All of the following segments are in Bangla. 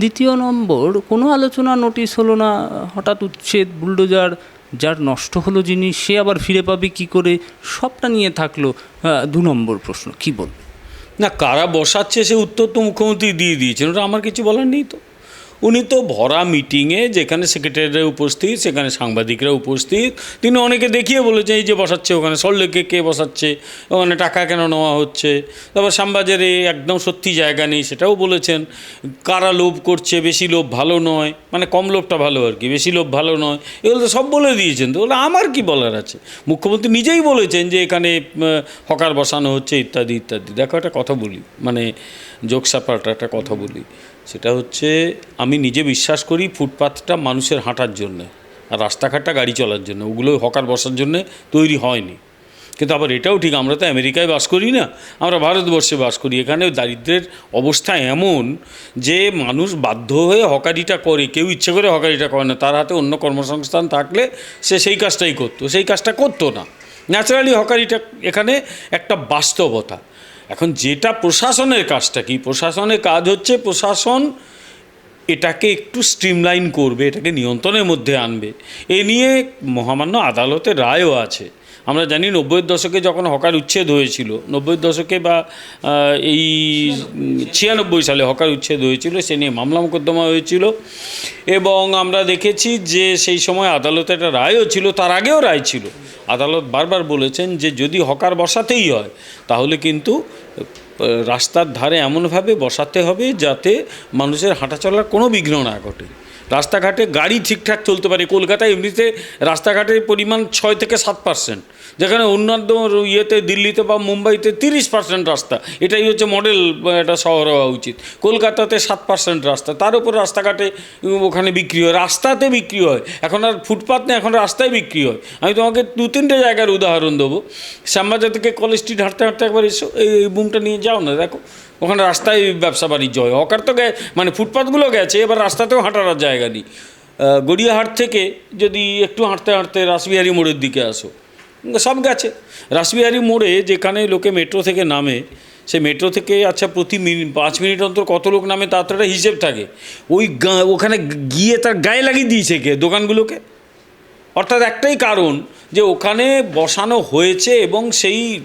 দ্বিতীয় নম্বর, কোনো আলোচনা নোটিশ হলো না, হঠাৎ উচ্ছেদ, বুলডোজার, যার নষ্ট হলো জিনিস, সে আবার ফিরে পাবে কি করে? সবটা নিয়ে থাকল দু নম্বর প্রশ্ন, কি বল না, কারা বসাচ্ছে সে উত্তর তো মুখ্যমন্ত্রী দিয়ে দিয়েছেন, ওটা আমার কিছু বলার নেই তো। উনি তো ভরা মিটিংয়ে যেখানে সেক্রেটারিরা উপস্থিত, সেখানে সাংবাদিকরা উপস্থিত। তিনি অনেকে দেখিয়ে বলেছেন এই যে বসাচ্ছে ওখানে সল্লেকে কে বসাচ্ছে? ওখানে টাকা কেন নেওয়া হচ্ছে? তারপর শ্যামবাজারে একদম সত্যি জায়গা নেই, সেটাও বলেছেন। কারা লোভ করছে? বেশি লোভ ভালো নয়। মানে কম লোভটা ভালো আর কি, বেশি লোভ ভালো নয়। এগুলো তো সব বলে দিয়েছেন। তো ওগুলো আমার কি বলার আছে? মুখ্যমন্ত্রী নিজেই বলেছেন যে এখানে হকার বসানো হচ্ছে, ইত্যাদি ইত্যাদি। দেখো একটা কথা বলি মানে যোগসাপাটা একটা কথা বলি। সেটা হচ্ছে আমি নিজে বিশ্বাস করি ফুটপাথটা মানুষের হাঁটার জন্যে আর রাস্তাঘাটটা গাড়ি চলার জন্য, ওগুলো হকার বসার জন্যে তৈরি হয়নি। কিন্তু আবার এটাও ঠিক, আমরা তো আমেরিকায় বাস করি না, আমরা ভারতবর্ষে বাস করি। এখানে দারিদ্রের অবস্থা এমন যে মানুষ বাধ্য হয়ে হকারিটা করে, কেউ ইচ্ছে করে হকারিটা করে না, তার হাতে অন্য কর্মসংস্থান থাকলে সে সেই কাজটাই করতো, সেই কাজটা করতো না। ন্যাচারালি হকারিটা এখানে একটা বাস্তবতা। এখন যেটা প্রশাসনের কাজটা কি? প্রশাসনের কাজ হচ্ছে প্রশাসন এটাকে একটু স্ট্রিমলাইন করবে, এটাকে নিয়ন্ত্রণের মধ্যে আনবে। এ নিয়ে মহামান্য আদালতের রায়ও আছে। আমরা জানি নব্বইয়ের দশকে যখন হকার উচ্ছেদ হয়েছিল, নব্বইয়ের দশকে বা এই ছিয়ানব্বই সালে হকার উচ্ছেদ হয়েছিল, সে নিয়ে মামলা মোকদ্দমা হয়েছিল এবং আমরা দেখেছি যে সেই সময় আদালতে একটা রায়ও ছিল, তার আগেও রায় ছিল। আদালত বারবার বলেছেন যে যদি হকার বসাতেই হয়, তাহলে কিন্তু রাস্তার ধারে এমনভাবে বসাতে হবে যাতে মানুষের হাঁটা চলার কোনো বিঘ্ন না ঘটে। রাস্তাঘাটে গাড়ি ঠিকঠাক চলতে পারে। কলকাতায় এমনিতে রাস্তাঘাটের পরিমাণ ছয় থেকে সাত পার্সেন্ট যেখানে অন্যান্য ইয়েতে দিল্লিতে বা মুম্বাইতে তিরিশ পার্সেন্ট রাস্তা। এটাই হচ্ছে মডেল একটা শহর হওয়া উচিত। কলকাতাতে সাত পার্সেন্ট রাস্তা। তার উপর রাস্তাঘাটে ওখানে বিক্রি হয়। রাস্তাতে বিক্রি হয়। এখন আর ফুটপাথ নেই, এখন রাস্তায় বিক্রি হয়। আমি তোমাকে দু তিনটে জায়গার উদাহরণ দেবো। শ্যামবাজার থেকে কলেজ স্ট্রিট হাঁটতে হাঁটতে একবার এসো, এই বুমটা নিয়ে যাও না, দেখো। ওখানে রাস্তায় ব্যবসা বাণিজ্য হয়। অকার তো মানে ফুটপাথগুলো গেছে, এবার রাস্তাতেও হাঁটার আর জায়গা নেই। গড়িয়াহাট থেকে যদি একটু হাঁটতে হাঁটতে রাসবিহারি মোড়ের দিকে আসো, সব গেছে। রাসবিহারি মোড়ে যেখানে লোকে মেট্রো থেকে নামে সে মেট্রো থেকে আচ্ছা প্রতি মিনিট পাঁচ মিনিট অন্তর কত লোক নামে তার তো একটা হিসেব থাকে। ওই ওখানে গিয়ে তার গায়ে লাগিয়ে দিয়েছে কে? দোকানগুলোকে? অর্থাৎ একটাই কারণ যে ওখানে বসানো হয়েছে এবং সেই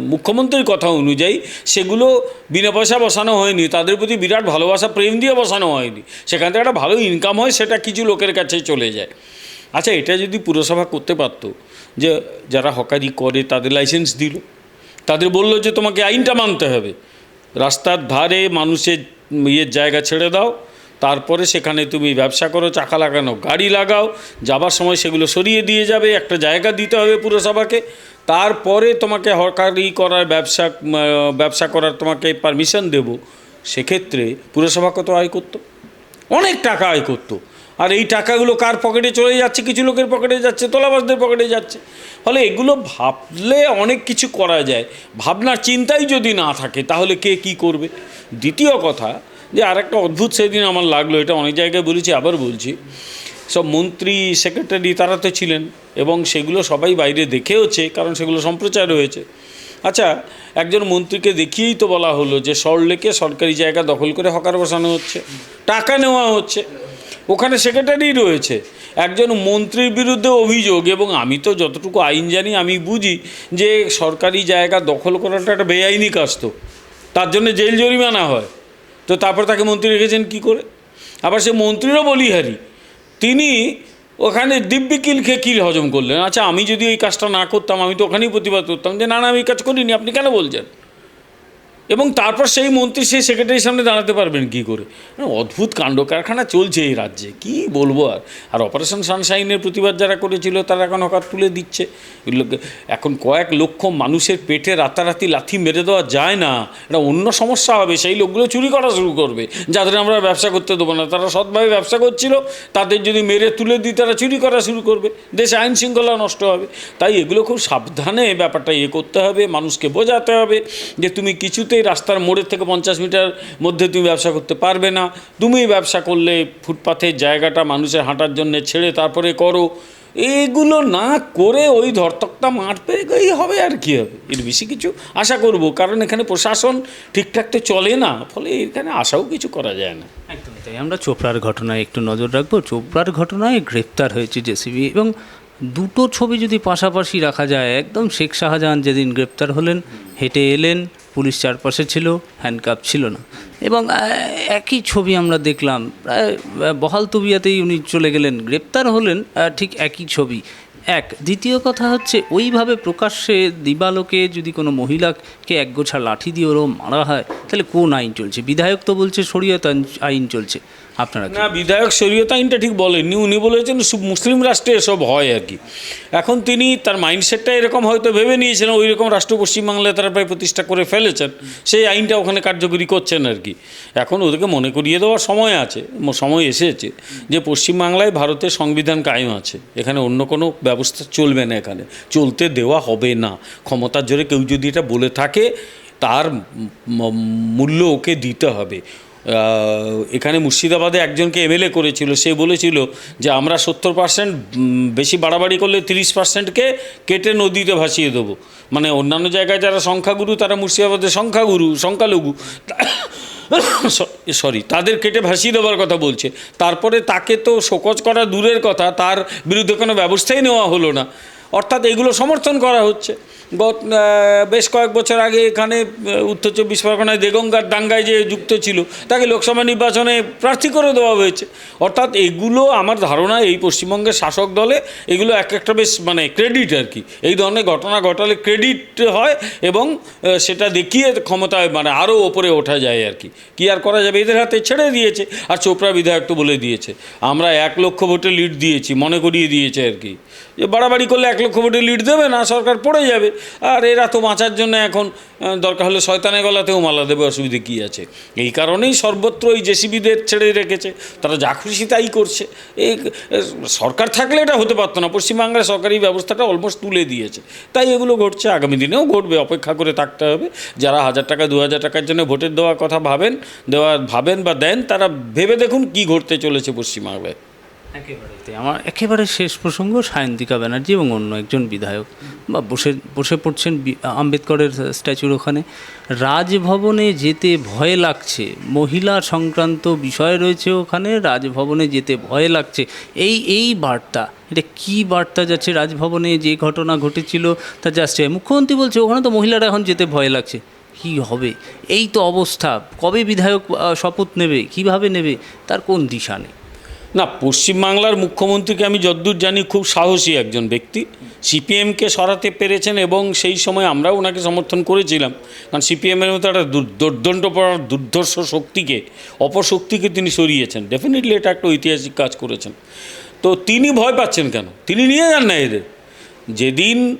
মুখ্যমন্ত্রীর কথা অনুযায়ী সেগুলো বিনা পয়সা বসানো হয়নি। তাদের প্রতি বিরাট ভালোবাসা, প্রেম দিয়ে বসানো হয়নি। সেখান থেকে একটা ভালো ইনকাম হয়, সেটা কিছু লোকের কাছে চলে যায়। আচ্ছা এটা যদি পুরসভা করতে পারতো যে যারা হকারি করে, তাদের লাইসেন্স দিল। তাদের বলল যে তোমাকে আইনটা মানতে হবে। রাস্তার ধারে মানুষের, ইয়ের জায়গা ছেড়ে দাও। তারপরে সেখানে তুমি ব্যবসা করো, চাকা লাগানো, গাড়ি লাগাও, যাবার সময় সেগুলো সরিয়ে দিয়ে যাবে, একটা জায়গা দিতে হবে পুরসভাকে। তারপরে তোমাকে হকারি করার ব্যবসা ব্যবসা করার তোমাকে পারমিশন দেব। সেক্ষেত্রে পুরসভা কত আয় করতো? অনেক টাকা আয় করতো। আর এই টাকাগুলো কার পকেটে চলে যাচ্ছে? কিছু লোকের পকেটে যাচ্ছে তোলাবাসদের পকেটে যাচ্ছে। ফলে এগুলো ভাবলে অনেক কিছু করা যায়। ভাবনার চিন্তাই যদি না থাকে, তাহলে কে কি করবে? দ্বিতীয় কথা যে আরেকটা অদ্ভুত সেদিন আমার লাগল, এটা অনেক জায়গায় বলেছি, আবার বলছি। সব মন্ত্রী, সেক্রেটারি তারা তো ছিলেন এবং সেগুলো সবাই বাইরে দেখেওছে, কারণ সেগুলো সম্প্রচার হয়েছে। আচ্ছা একজন মন্ত্রীকে দেখিয়েই তো বলা হলো যে সরলেকে সরকারি জায়গা দখল করে হকার বসানো হচ্ছে, টাকা নেওয়া হচ্ছে। ওখানে সেক্রেটারি রয়েছে। একজন মন্ত্রীর বিরুদ্ধে অভিযোগ, এবং আমি তো যতটুকু আইন জানি, আমি বুঝি যে সরকারি জায়গা দখল করাটা একটা বেআইনি কাজ তো। তার জন্য জেল জরিমানা হয়। তো তারপর তাকে মন্ত্রী রেখেছেন কি করে? আবার সে মন্ত্রীরও বলিহারি তিনি ওখানে দিব্যি কিল খেয়ে কিল হজম করলেন। আচ্ছা আমি যদি এই কাজটা না করতাম, আমি তো ওখানেই প্রতিবাদ করতাম যে, না না, আমি এই কাজ করিনি, আপনি কেন বলছেন? এবং তারপর সেই মন্ত্রী, সেই সেক্রেটারির সামনে দাঁড়াতে পারবেন কি করে? অদ্ভুত কাণ্ড কারখানা চলছে এই রাজ্যে, কি বলব আর? আর অপারেশন সানশাইনের প্রতিবাদ যারা করেছিল, তারা এখন হকার তুলে দিচ্ছে। এখন কয়েক লক্ষ মানুষের পেটে রাতারাতি লাথি মেরে দেওয়া যায় না। এটা অন্য সমস্যা হবে, সেই লোকগুলো চুরি করা শুরু করবে। যাদের আমরা ব্যবসা করতে দেবো না, তারা সৎভাবে ব্যবসা করছিল, তাদের যদি মেরে তুলে দিই, তারা চুরি করা শুরু করবে। দেশে আইন শৃঙ্খলা নষ্ট হবে। তাই এগুলো খুব সাবধানে ব্যাপারটা ইয়ে করতে হবে, মানুষকে বোঝাতে হবে যে তুমি কিছুতেই রাস্তার মোড়ের থেকে পঞ্চাশ মিটার মধ্যে তুমি ব্যবসা করতে পারবে না। তুমি ব্যবসা করলে ফুটপাথের জায়গাটা মানুষের হাঁটার জন্য ছেড়ে তারপরে করো। এগুলো না করে ওই ধর্তকটা মারবে এই হবে আর কি হবে? এর বেশি কিছু আশা করব। কারণ এখানে প্রশাসন ঠিকঠাক তো চলে না, ফলে এখানে আশাও কিছু করা যায় না। একদমই তাই। আমরা চোপড়ার ঘটনায় একটু নজর রাখব। চোপড়ার ঘটনায় গ্রেপ্তার হয়েছে জেসিবি এবং দুটো ছবি যদি পাশাপাশি রাখা যায়, একদম শেখ শাহজাহান যেদিন গ্রেপ্তার হলেন, হেঁটে এলেন পুলিশ চারপাশে ছিল হ্যান্ডকাপ ছিল না। এবং একই ছবি আমরা দেখলাম, প্রায় বহাল তবিয়াতেই উনি চলে গেলেন। গ্রেপ্তার হলেন ঠিক একই ছবি। এক, দ্বিতীয় কথা হচ্ছে, ওইভাবে প্রকাশ্যে দিবালোকে যদি কোনো মহিলাকে একগোছা লাঠি দিয়ে ওরও মারা হয়, তাহলে কোন আইন চলছে? বিধায়ক তো বলছে, শরীয়ত আইন- চলছে। আপনারা না, বিধায়ক শরীয়ত আইনটা ঠিক বলেননি। উনি বলেছেন মুসলিম রাষ্ট্রে এসব হয় আর কি। এখন তিনি তার মাইন্ডসেটটা এরকম হয়তো ভেবে নিয়েছেন, ওই রকম রাষ্ট্র পশ্চিমবাংলায় তারা প্রায় প্রতিষ্ঠা করে ফেলেছেন, সেই আইনটা ওখানে কার্যকরী করছেন আর কি। এখন ওদেরকে মনে করিয়ে দেওয়ার সময় আছে সময় এসেছে যে পশ্চিমবাংলায় ভারতের সংবিধান কায়েম আছে। এখানে অন্য কোনো ব্যবস্থা চলবে না এখানে। চলতে দেওয়া হবে না। ক্ষমতার জোরে কেউ যদি এটা বলে থাকে, তার মূল্য ওকে দিতে হবে। এখানে মুর্শিদাবাদে একজনকে এমএলএ করেছিল, সে বলেছিল যে আমরা সত্তর পার্সেন্ট বেশি বাড়াবাড়ি করলে তিরিশ পার্সেন্টকে কেটে নদীতে ভাসিয়ে দেবো। মানে অন্যান্য জায়গায় যারা সংখ্যাগুরু, তারা মুর্শিদাবাদের সংখ্যাগুরু, সংখ্যালঘু, সরি তাদের কেটে ভাসিয়ে দেওয়ার কথা বলছে। তারপরে তাকে তো শোকজ করা দূরের কথা, তার বিরুদ্ধে কোনো ব্যবস্থাই নেওয়া হলো না। অর্থাৎ এগুলো সমর্থন করা হচ্ছে। গত বেশ কয়েক বছর আগে এখানে উত্তর চব্বিশ পরগনায় দেগঙ্গার দাঙ্গায় যে যুক্ত ছিল, তাকে লোকসভা নির্বাচনে প্রার্থী করে দেওয়া হয়েছে। অর্থাৎ এগুলো, আমার ধারণা, এই পশ্চিমবঙ্গের শাসক দলে, এগুলো এক একটা বেশ মানে ক্রেডিট আর কি। এই ধরনের ঘটনা ঘটালে ক্রেডিট হয় এবং সেটা দেখিয়ে ক্ষমতায় মানে আরও ওপরে ওঠা যায় আর কি। কী আর করা যাবে? এদের হাতে ছেড়ে দিয়েছে আর চোপড়া বিধায়ক তো বলে দিয়েছে। আমরা এক লক্ষ ভোটে লিড দিয়েছি, মনে করিয়ে দিয়েছে আর কি। যে বাড়াবাড়ি করলে এক লক্ষ ভোটে লিড দেবে না, সরকার পড়ে যাবে। আর এরা তো বাঁচার জন্য এখন দরকার হলে শয়তানে গলাতেও মালা দেবে, অসুবিধে কী আছে? এই কারণেই সর্বত্র এই জেসিবিদের ছেড়ে রেখেছে, তারা যা খুশি তাই করছে। এই সরকার থাকলে এটা হতে পারতো না পশ্চিমবাংলার সরকারি ব্যবস্থাটা অলমোস্ট তুলে দিয়েছে। তাই এগুলো ঘটছে, আগামী দিনেও ঘটবে, অপেক্ষা করে থাকতে হবে। যারা হাজার টাকা, দু হাজার টাকার জন্য ভোটের দেওয়ার কথা ভাবেন দেওয়া ভাবেন বা দেন, তারা ভেবে দেখুন কি ঘটতে চলেছে পশ্চিমবাংলায় একেবারে আমার একেবারে শেষ প্রসঙ্গ সায়ন্তিকা ব্যানার্জি এবং অন্য একজন বিধায়ক। বা বসে বসে পড়ছেন আম্বেদকরের স্ট্যাচুর ওখানে। রাজভবনে যেতে ভয় লাগছে। মহিলা সংক্রান্ত বিষয় রয়েছে ওখানে, রাজভবনে যেতে ভয় লাগছে। এই এই বার্তা, এটা কি বার্তা যাচ্ছে? রাজভবনে যে ঘটনা ঘটেছিল তা যাচ্ছে মুখ্যমন্ত্রী বলছে, ওখানে তো মহিলারা এখন যেতে ভয় লাগছে। কি হবে? এই তো অবস্থা। কবে বিধায়ক শপথ নেবে? কীভাবে নেবে? তার কোন দিশা নেই? না, পশ্চিমবাংলার মুখ্যমন্ত্রীকে আমি যদ্দূর জানি খুব সাহসী একজন ব্যক্তি। সিপিএমকে সরাতে পেরেছেন এবং সেই সময় আমরাও ওনাকে সমর্থন করেছিলাম। কারণ সিপিএমের মতো একটা দুর- দুর্দণ্ড পড়ার দুর্ধর্ষ শক্তিকে, অপশক্তিকে তিনি সরিয়েছেন। ডেফিনেটলি এটা একটা ঐতিহাসিক কাজ করেছেন। তো তিনি ভয় পাচ্ছেন কেন? তিনি নিয়ে যান না এদের। যেদিন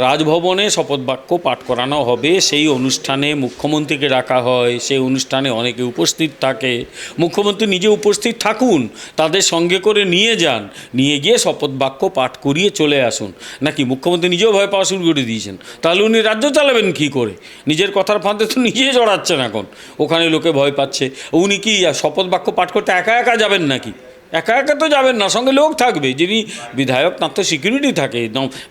রাজভবনে শপথ বাক্য পাঠ করানো হবে। সেই অনুষ্ঠানে মুখ্যমন্ত্রীকে ডাকা হয়। সেই অনুষ্ঠানে অনেকে উপস্থিত থাকে। মুখ্যমন্ত্রী নিজে উপস্থিত থাকুন। তাদের সঙ্গে করে নিয়ে যান। নিয়ে গিয়ে শপথ বাক্য পাঠ করিয়ে চলে আসুন। নাকি মুখ্যমন্ত্রী নিজেও ভয় পাওয়া শুরু করে দিয়েছেন? তাহলে উনি রাজ্য চালাবেন কী করে? নিজের কথার ফাঁদে তো নিজেই জড়াচ্ছেন এখন। ওখানে লোকে ভয় পাচ্ছে। উনি কি শপথ বাক্য পাঠ করতে একা একা যাবেন নাকি? একা একা তো যাবেন না, সঙ্গে লোক থাকবে। যিনি বিধায়ক, তার তো সিকিউরিটি থাকে।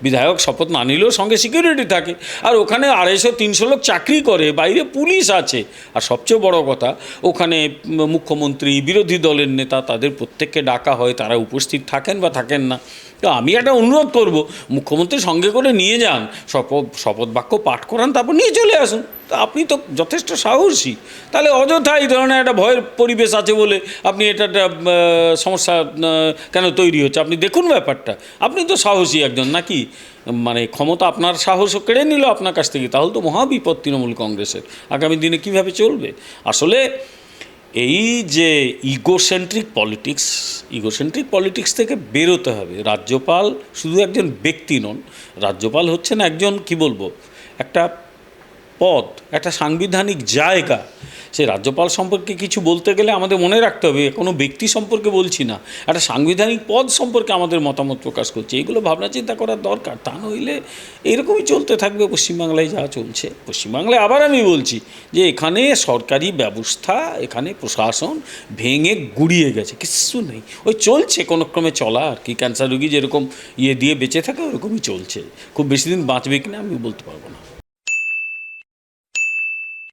বিধায়ক শপথ না নিলেও সঙ্গে সিকিউরিটি থাকে। আর ওখানে আড়াইশো, তিনশো লোক চাকরি করে, বাইরে পুলিশ আছে। আর সবচেয়ে বড় কথা, ওখানে মুখ্যমন্ত্রী, বিরোধী দলের নেতা, তাদের প্রত্যেককে ডাকা হয়, তারা উপস্থিত থাকেন বা থাকেন না। তো আমি একটা অনুরোধ করব, মুখ্যমন্ত্রী সঙ্গে করে নিয়ে যান, শপথ শপথ বাক্য পাঠ করান, তারপর নিয়ে চলে আসুন। তা আপনি তো যথেষ্ট সাহসী। তাহলে অযথা এই ধরনের একটা ভয়ের পরিবেশ আছে বলে আপনি এটা একটা সমস্যা কেন তৈরি হচ্ছে? আপনি দেখুন ব্যাপারটা। আপনি তো সাহসী একজন, নাকি? মানে ক্ষমতা আপনার সাহসও কেড়ে নিল আপনার কাছ থেকে। তাহলে তো মহাবিপদ তৃণমূল কংগ্রেসের। আগামী দিনে কীভাবে চলবে? আসলে এই যে ইগোসেন্ট্রিক পলিটিক্স ইগোসেন্ট্রিক পলিটিক্স থেকে বেরোতে হবে। রাজ্যপাল শুধু একজন ব্যক্তি নন, রাজ্যপাল হচ্ছেন একজন, কি বলব? একটা পদ একটা সাংবিধানিক জায়গা, সে রাজ্যপাল সম্পর্কে কিছু বলতে গেলে আমাদের মনে রাখতে হবে, কোনো ব্যক্তি সম্পর্কে বলছি না। একটা সাংবিধানিক পদ সম্পর্কে আমাদের মতামত প্রকাশ করছে, এগুলো ভাবনা চিন্তা করার দরকার। তা নইলে এরকমই চলতে থাকবে, পশ্চিমবাংলায় যা চলছে। পশ্চিমবাংলায় আবার আমি বলছি যে এখানে সরকারি ব্যবস্থা, এখানে প্রশাসন ভেঙে গুড়িয়ে গেছে কিচ্ছু নেই। ওই চলছে, কোনো ক্রমে চলা আর কি। ক্যান্সার রোগী যেরকম ইয়ে দিয়ে বেঁচে থাকে, ওরকমই চলছে। খুব বেশি দিন বাঁচবে কিনা আমি বলতে পারব না।